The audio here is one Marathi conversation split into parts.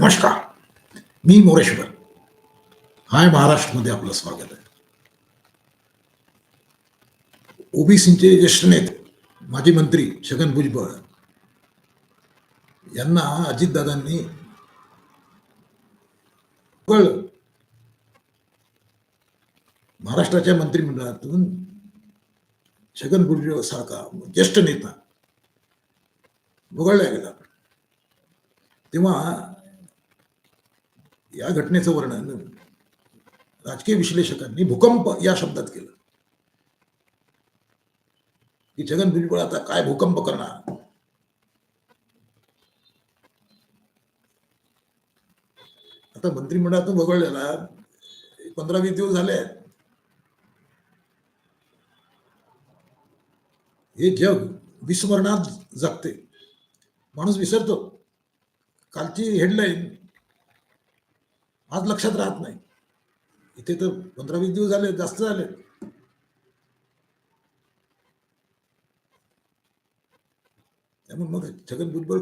नमस्कार. मी मोरेश्वर. हाय महाराष्ट्रमध्ये आपलं स्वागत आहे. ओबीसीचे ज्येष्ठ नेते माजी मंत्री छगन भुजबळ यांना अजितदादांनी कळलं महाराष्ट्राच्या मंत्रिमंडळातून छगन भुजबळ सारखा ज्येष्ठ नेता वगळला गेला. तेव्हा या घटनेचं वर्णन राजकीय विश्लेषकांनी भूकंप या शब्दात केलं. की छगन भुजबळ आता काय भूकंप करणार? आता मंत्रिमंडळातून वगळलेला पंधरा वीस दिवस झाले आहेत. हे जग विस्मरणात जगते. माणूस विसरतो. कालची हेडलाईन आज लक्षात राहत नाही. इथे तर पंधरा वीस दिवस झाले जास्त झाले. त्यामुळे मग छगन भुजबळ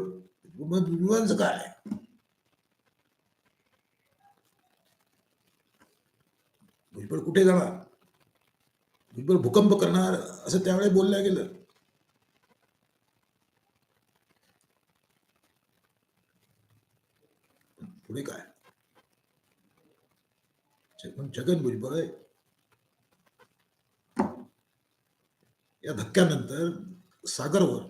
भुजबळांचं काय भुजबळ कुठे जाणार? भुजबळ भूकंप करणार असं त्यावेळी बोलल्या गेलं. पुढे काय? छगन छगन भुजबळ या धक्क्यानंतर सागरवर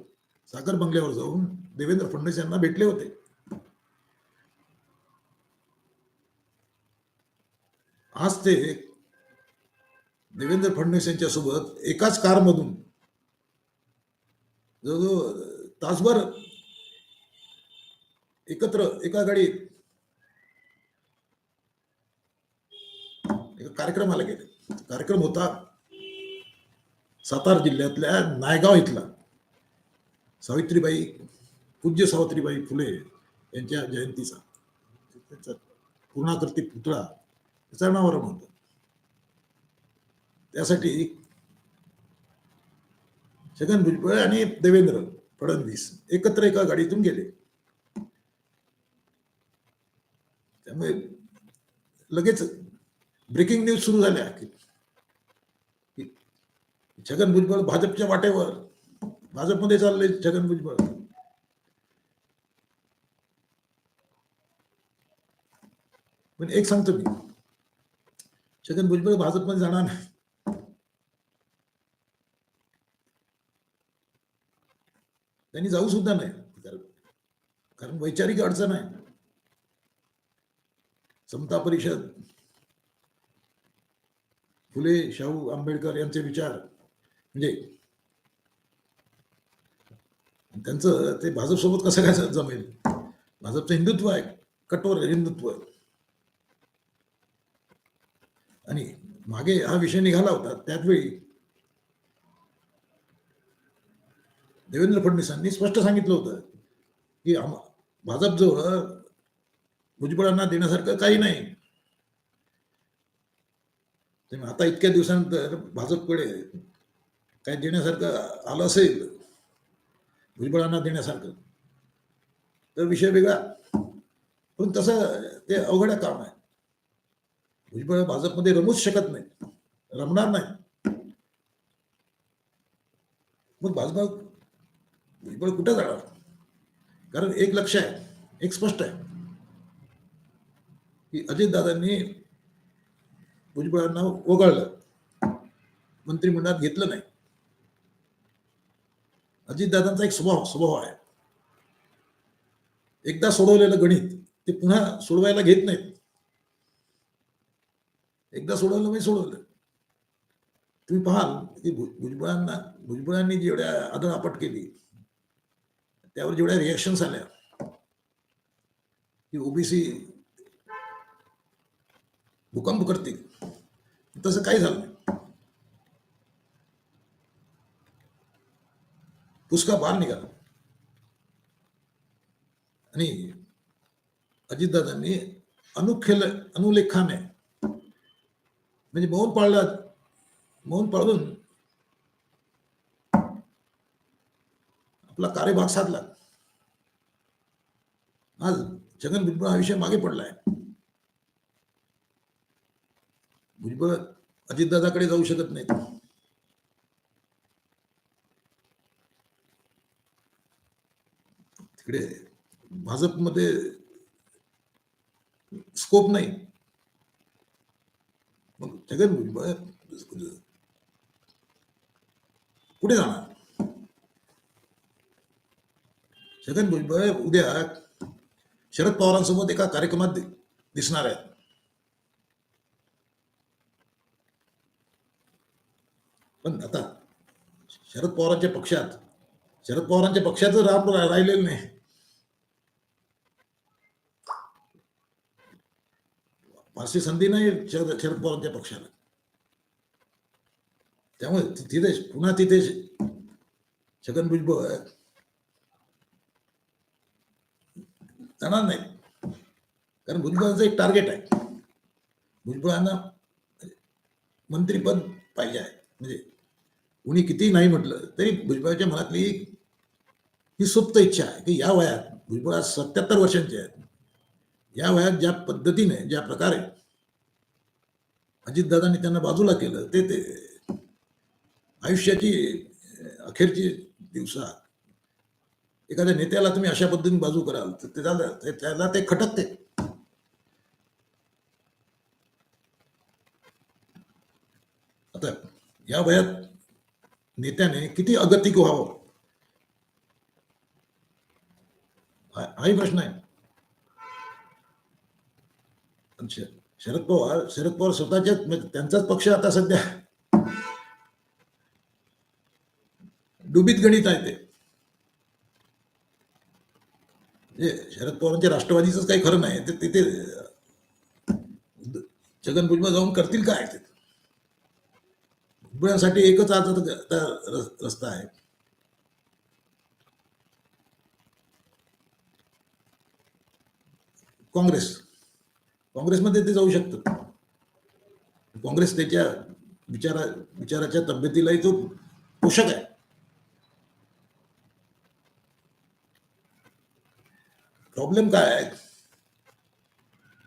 सागर बंगल्यावर जाऊन देवेंद्र फडणवीस यांना भेटले होते आज ते देवेंद्र फडणवीस यांच्या सोबत एकाच कारमधून जवळजवळ तासभर एकत्र एका गाडीत एका कार्यक्रमाला गेले. कार्यक्रम होता सातारा जिल्ह्यातल्या नायगाव इथला. सावित्रीबाई पूज्य सावित्रीबाई फुले यांच्या जयंतीचा. त्यांचा पूर्णाकृती पुतळा त्याचा अनावरण होतं. त्यासाठी छगन भुजबळ आणि देवेंद्र फडणवीस एकत्र एका गाडीतून गेले. त्यामुळे लगेच ब्रेकिंग न्यूज सुरू झाल्या की छगन भुजबळ भाजपच्या वाटेवर. भाजपमध्ये चालले छगन भुजबळ. पण एक सांगतो मी. छगन भुजबळ भाजपमध्ये जाणार नाही. त्यांनी जाऊ सुद्धा नाही. कारण वैचारिक अडचण आहे. समता परिषद. फुले शाहू आंबेडकर यांचे विचार. म्हणजे त्यांचं ते भाजपसोबत कसं काय जमेल? भाजपचं हिंदुत्व आहे कठोर हिंदुत्व आहे. आणि मागे हा विषय निघाला होता त्याचवेळी देवेंद्र फडणवीसांनी स्पष्ट सांगितलं होतं की आम भाजपजवळ भुजबळांना देण्यासारखं काही नाही. आता इतक्या दिवसानंतर भाजपकडे काय देण्यासारखं आलं असेल भुजबळांना देण्यासारखं तर विषय वेगळा. पण तसं ते अवघड काम आहे. भुजबळ भाजपमध्ये रमूच शकत नाही रमणार नाही. मग भाजप भुजबळ कुठं जाणार? कारण एक लक्ष आहे एक स्पष्ट आहे की अजितदादांनी भुजबळांना वगळलं. मंत्रिमंडळात घेतलं नाही. अजितदादांचा एक स्वभाव स्वभाव आहे. एकदा सोडवलेलं गणित ते पुन्हा सोडवायला घेत नाहीत. एकदा सोडवलं म्हणजे सोडवलं. तुम्ही पाहाल की भुजबळांना भुजबळांनी जेवढ्या आदळापट केली त्यावर जेवढ्या रिॲक्शन्स आल्या की ओबीसी भूकंप करतील. तसं काही झालं नाही. पुष्का बाहेर निघाला. आणि अजितदादांनी अनुखेल अनुलेखाने म्हणजे मौन पाळला मौन पाळून आपला कार्यभाग साधला. आज छगन भुजबळ हा विषय मागे पडलाय. भुजबळ अजितदादाकडे जाऊ शकत नाहीत. तिकडे भाजपमध्ये स्कोप नाही. मग छगन भुजबळ कुठे जाणार? छगन भुजबळ उद्या शरद पवारांसोबत एका कार्यक्रमात दिसणार आहेत. पण आता शरद पवारांच्या पक्षात शरद पवारांच्या पक्षात राम राहिलेलं नाही. फारशी संधी नाही शरद शरद पवारांच्या पक्षाला. त्यामुळे तिथे पुन्हा तिथे छगन भुजबळ जाणार नाही कारण भुजबळांचं एक टार्गेट आहे. भुजबळांना मंत्रीपद पाहिजे आहे. म्हणजे कुणी कितीही नाही म्हटलं तरी भुजबळाच्या मनातली ही सुप्त इच्छा आहे की या वयात भुजबळ आज सत्याहत्तर वर्षांचे आहेत. या वयात ज्या पद्धतीने ज्या प्रकारे अजितदादांनी त्यांना बाजूला केलं ते ते आयुष्याची अखेरची दिवसात एखाद्या नेत्याला तुम्ही अशा पद्धतीने बाजू कराल तर त्याला त्याला ते खटकते आता या वयात नेत्याने किती अगतिक व्हावं हाही प्रश्न आहे. शरद पवार शरद पवार स्वतःच्या म्हणजे त्यांचाच पक्ष आता सध्या डुबीत गणित आहे ते. शरद पवारांच्या राष्ट्रवादीच काही खरं नाही ते तिथे छगन भुजबळ जाऊन करतील काय? ते भुजबळांसाठी एकच आज रस्ता आहे. काँग्रेस. काँग्रेसमध्ये ते जाऊ शकतात. काँग्रेस त्याच्या विचारा विचाराच्या तब्येतीलाही तो पोषक आहे. प्रॉब्लेम काय आहे?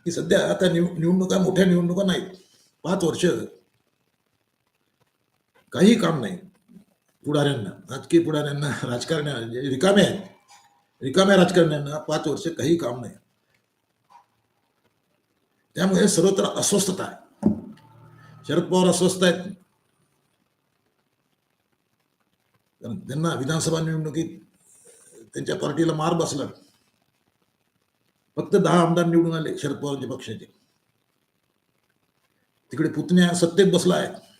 की सध्या आता निवडणुका मोठ्या निवडणुका नाहीत. पाच वर्ष काही काम नाही. पुढाऱ्यांना राजकीय पुढाऱ्यांना राजकारण्या रिकाम्या आहेत रिकाम्या राजकारण्यांना पाच वर्ष काही काम नाही. त्यामुळे सर्वत्र अस्वस्थता आहे. शरद पवार अस्वस्थ आहेत. कारण त्यांना विधानसभा निवडणुकीत त्यांच्या पार्टीला मार बसला. फक्त दहा आमदार निवडून आले शरद पवारांच्या पक्षाचे. तिकडे पुतण्या सत्तेत बसला आहे.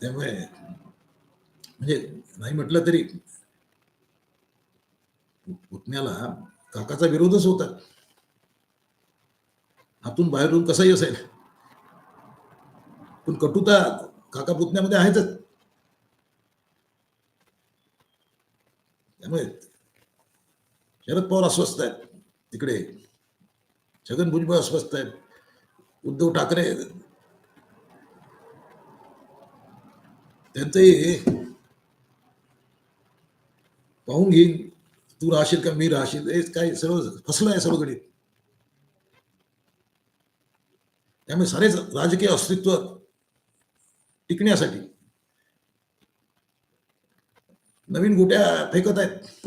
त्यामुळे म्हणजे नाही म्हटलं तरी पुतण्याला काकाचा विरोधच होता. हातून बाहेरून कसाही असेल. पण कटुता काका पुतण्यामध्ये आहेच त्यामुळे शरद पवार अस्वस्थ आहेत. तिकडे छगन भुजबळ अस्वस्थ आहेत. उद्धव ठाकरे त्यांचंही पाहून घेईन तू राहशील का मी राहशील हे काय सर्व फसलं आहे सर्वकडे त्यामुळे सारेच राजकीय अस्तित्व टिकण्यासाठी नवीन गोट्या फेकत आहेत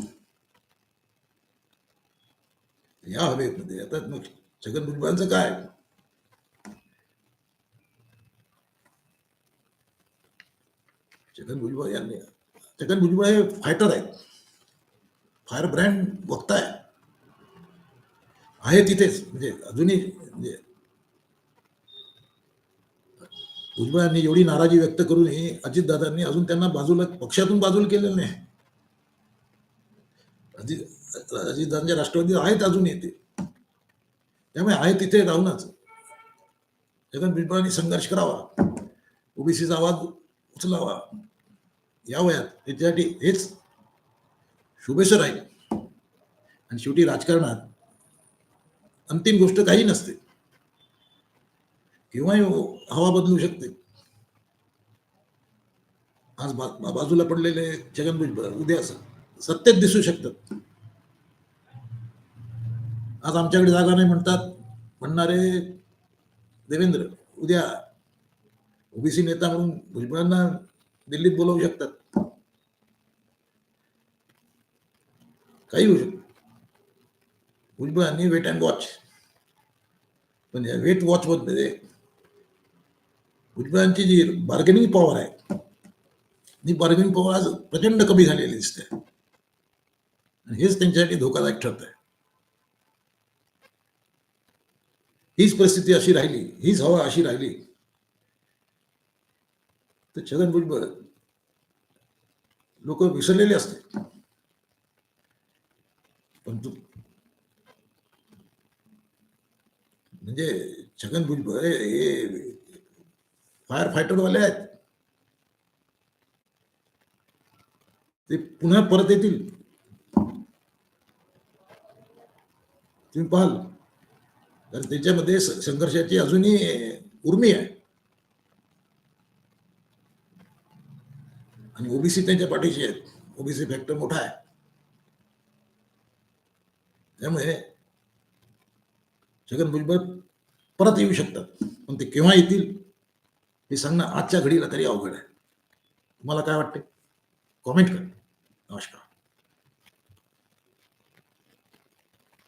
या हवेमध्ये आता मग छगन भुजबळांचं काय छगन भुजबळ यांनी छगन भुजबळ हे फायटर आहेत. फायर ब्रँड बघताय आहे तिथेच म्हणजे अजूनही म्हणजे भुजबळांनी एवढी नाराजी व्यक्त करूनही अजितदादांनी अजून त्यांना बाजूला पक्षातून बाजूला केलेलं नाही. अजित अजितदादांच्या राष्ट्रवादी आहेत अजून येते त्यामुळे आहे तिथे राहूनच. छगन भुजबळांनी संघर्ष करावा. ओबीसीचा आवाज उचलावा. या वयात त्याच्यासाठी हेच शुभेश्वर आहे आणि शेवटी राजकारणात अंतिम गोष्ट काही नसते. केव्हाही हो, हवा बदलू शकते. आज बा- बाजूला पडलेले छगन भुजबळ उद्या सत्तेत दिसू शकतात. आज आमच्याकडे जागा नाही म्हणतात म्हणणारे देवेंद्र उद्या ओबीसी नेता म्हणून भुजबळांना दिल्लीत बोलवू शकतात. काही होऊ शकत. भुजबळांनी वेट अँड वॉच पण या वेट वॉच मध्ये भुजबळांची जी बार्गेनिंग पॉवर आहे ती बार्गेनिंग पॉवर आज प्रचंड कमी झालेली दिसते. आणि हेच त्यांच्यासाठी धोकादायक ठरत आहे. हीच परिस्थिती अशी राहिली हीच हवा अशी राहिली तर छगन भुजबळ लोक विसरलेले असते. पण तू म्हणजे छगन भुजबळ हे- फायर फायटरवाले आहेत. ते पुन्हा परत येतील. तुम्ही पाहाल. कारण त्याच्यामध्ये संघर्षाची अजूनही उर्मी आहे. आणि ओबीसी त्यांच्या पाठीशी आहेत. ओबीसी फॅक्टर मोठा आहे. त्यामुळे छगन भुजबळ परत येऊ शकतात. पण ते केव्हा येतील हे सांगणं आजच्या घडीला तरी अवघड आहे. तुम्हाला काय वाटते कॉमेंट करा. नमस्कार.